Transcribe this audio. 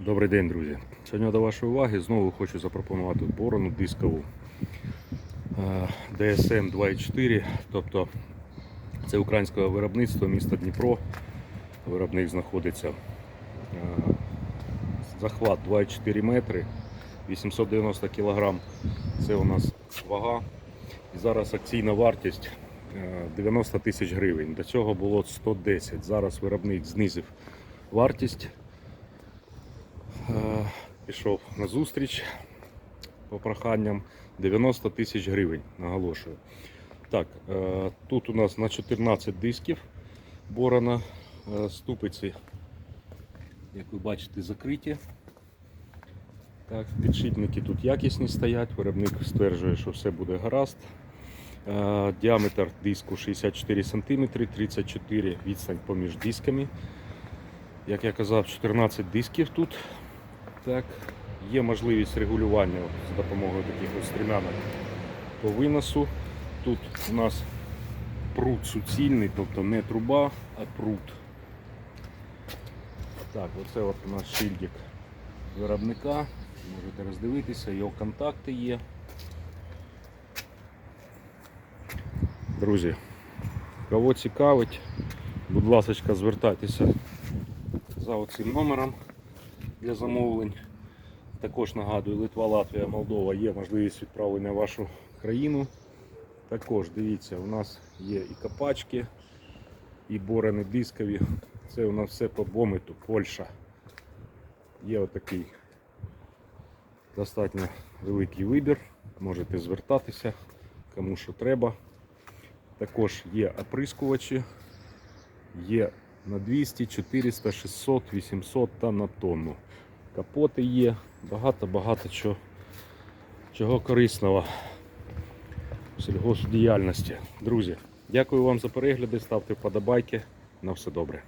Добрий день, друзі. Сьогодні до вашої уваги знову хочу запропонувати борону дискову е, DSM 2.4, тобто це українське виробництво міста Дніпро. Виробник знаходиться. Е, Захват 2,4 метри, 890 кг. Це у нас вага. І зараз акційна вартість е, 90 тисяч гривень. До цього було 110. Зараз виробник знизив вартість. Пішов на зустріч по проханням 90 тисяч гривень, наголошую. Так, е, тут у нас на 14 дисків борона е, ступиці, як ви бачите, закриті. Так, підшипники тут якісні стоять, виробник стверджує, що все буде гаразд. Е, Діаметр диску 64 см, 34 відстань поміж дисками. Як я казав, 14 дисків тут. Так, є можливість регулювання за допомогою таких ось стрімянок по виносу. Тут у нас прут суцільний, тобто не труба, а прут. Так, оце от у нас шильдик виробника. Можете роздивитися, його контакти є. Друзі, кого цікавить, будь ласка, звертайтеся за оцим номером для замовлень. Також нагадую, Литва, Латвія, Молдова є можливість відправлення в вашу країну. Також дивіться, у нас є і копачки, і борони дискові. Це у нас все по бомиту, Польща. Є отакий достатньо великий вибір. Можете звертатися кому що треба. Також є оприскувачі, є на 200, 400, 600, 800 та на тонну. Капоти є, багато-багато чого, чого корисного в сільгосдіяльності. Друзі, дякую вам за перегляди, ставте вподобайки. На все добре.